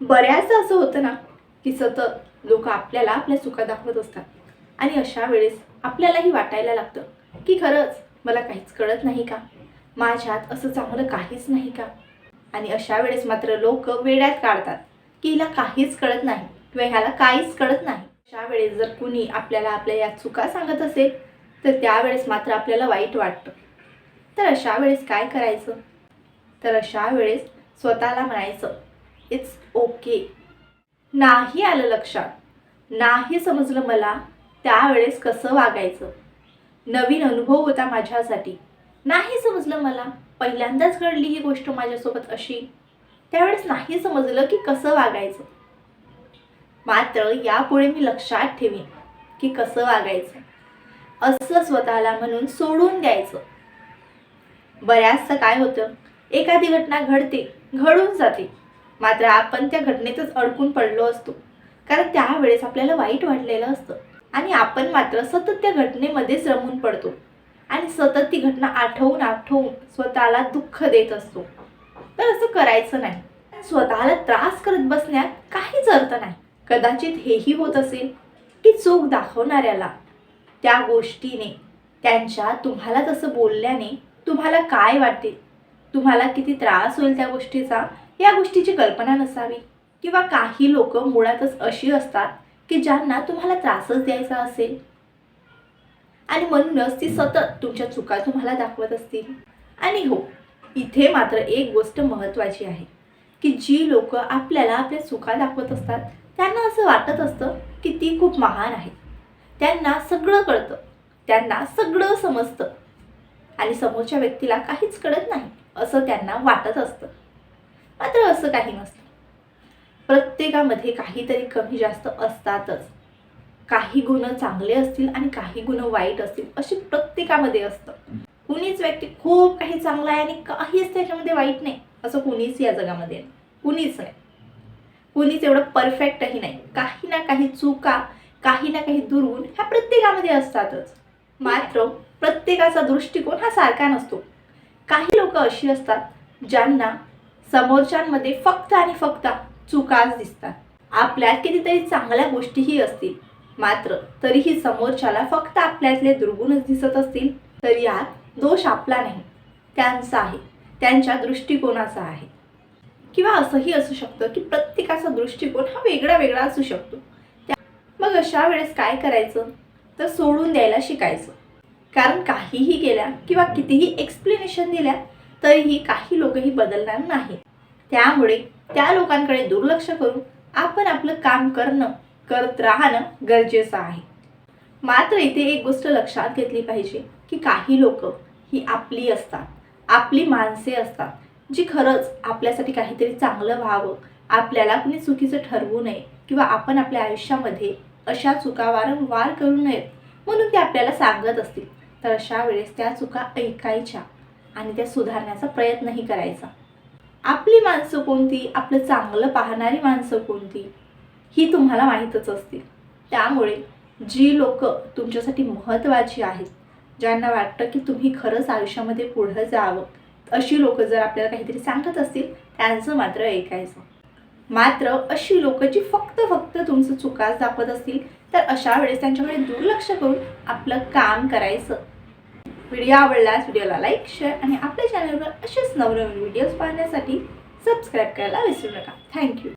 बऱ्याचदा असं होतं ना की सतत लोक आपल्याला आपल्या चुका दाखवत असतात. आणि अशा वेळेस आपल्यालाही वाटायला लागतं की खरंच मला काहीच कळत नाही का? माझ्यात असं चांगलं काहीच नाही का? आणि अशा वेळेस मात्र लोक वेड्यात काढतात की हिला काहीच कळत नाही किंवा ह्याला काहीच कळत नाही. अशा वेळेस जर कुणी आपल्याला आपल्या या चुका सांगत असेल तर त्यावेळेस मात्र आपल्याला वाईट वाटतं. तर अशा वेळेस काय करायचं? तर अशा वेळेस स्वतःला म्हणायचं इट्स ओके. नाही आलं लक्षात. नाही समजलं मला त्यावेळेस कसं वागायचं. नवीन अनुभव होता माझ्यासाठी. नाही समजलं मला पहिल्यांदाच घडली ही गोष्ट माझ्यासोबत अशी. त्यावेळेस नाही समजलं की कसं वागायचं. मात्र यापुढे मी लक्षात ठेवीन की कसं वागायचं. असं स्वतःला म्हणून सोडून द्यायचं. बऱ्याचसं काय होतं. एखादी घटना घडते घडून जाते. मात्र आपण त्या घटनेतच अडकून पडलो असतो. कारण त्यावेळेस आपल्याला वाईट वाटलेलं असतं. आणि आपण मात्र सतत त्या घटनेमध्येच रमून पडतो. आणि सतत ती घटना आठवून आठवून स्वतःला दुःख देत असतो. तर असं करायचं नाही. स्वतःला त्रास करत बसण्यात काहीच अर्थ नाही. कदाचित हेही होत असेल की चूक दाखवणाऱ्याला. त्या गोष्टीने त्यांच्या तुम्हाला तसं बोलल्याने तुम्हाला काय वाटेल? तुम्हाला किती त्रास होईल त्या गोष्टीचा? या गोष्टीची कल्पना नसावी. किंवा काही लोक मुळातच अशी असतात की ज्यांना तुम्हाला त्रासच द्यायचा असेल. आणि म्हणूनच ती सतत तुमच्या चुका तुम्हाला दाखवत असतील. आणि हो इथे मात्र एक गोष्ट महत्त्वाची आहे की जी लोक आपल्याला आपल्या चुका दाखवत असतात त्यांना असं वाटत असतं की ती खूप महान आहे त्यांना सगळं कळतं त्यांना सगळं समजतं. आणि समोरच्या व्यक्तीला काहीच कळत नाही असं त्यांना वाटत असतं. मात्र असं काही नसतं. प्रत्येकामध्ये काहीतरी कमी जास्त असतातच. काही गुण चांगले असतील आणि काही गुण वाईट असतील असे प्रत्येकामध्ये असतं. कुणीच व्यक्ती खूप काही चांगला आहे आणि काहीच त्याच्यामध्ये वाईट नाही असं कुणीच या जगामध्ये नाही. कुणीच नाही. कुणीच एवढं परफेक्टही नाही. काही ना काही चुका काही ना काही दुर्गुण ह्या प्रत्येकामध्ये असतातच. मात्र प्रत्येकाचा दृष्टिकोन हा सारखा नसतो. काही लोक अशी असतात ज्यांना समोरच्यांमध्ये फक्त आणि फक्त चुकाच दिसतात. आपल्यात कितीतरी चांगल्या गोष्टीही असतील. मात्र तरीही समोरच्याला फक्त आपल्यातले दुर्गुणच दिसत असतील तर यात दोष आपला नाही. त्यांचा आहे. त्यांच्या दृष्टिकोनाचा आहे. किंवा असंही असू शकतं की प्रत्येकाचा दृष्टिकोन हा वेगळा वेगळा असू शकतो. त्या- मग अशा वेळेस काय करायचं? तर सोडून द्यायला शिकायचं. कारण काहीही केल्या किंवा कितीही एक्सप्लेनेशन दिल्या तरीही काही लोकही बदलणार नाही त्यामुळे त्या लोकांकडे दुर्लक्ष करून आपण आपलं काम करणं करत राहणं गरजेचं आहे. मात्र इथे एक गोष्ट लक्षात घेतली पाहिजे की काही लोक ही आपली असतात आपली माणसे असतात जी खरंच आपल्यासाठी काहीतरी चांगलं व्हावं आपल्याला कुणी चुकीचं ठरवू नये किंवा आपण आपल्या आयुष्यामध्ये अशा चुका वारंवार करू नयेत म्हणून ते आपल्याला सांगत असतील. तर अशा वेळेस त्या चुका ऐकायच्या. आणि त्या सुधारण्याचा प्रयत्नही करायचा. आपली माणसं कोणती? आपलं चांगलं पाहणारी माणसं कोणती? ही तुम्हाला माहीतच असतील. त्यामुळे जी लोक तुमच्यासाठी महत्त्वाची आहेत ज्यांना वाटतं की तुम्ही खरंच आयुष्यामध्ये पुढं जावं अशी लोक जर आपल्याला काहीतरी सांगत असतील त्यांचं मात्र ऐकायचं. मात्र अशी लोक जी फक्त फक्त तुमचं चुकाच दाखवत असतील तर अशा वेळेस त्यांच्याकडे दुर्लक्ष करून आपलं काम करायचं. व्हिडिओ आवडल्यास व्हिडिओला लाईक शेअर आणि आपल्या चॅनलवर असेच नवनवीन व्हिडिओज पाहण्यासाठी सबस्क्राईब करायला विसरू नका. थँक्यू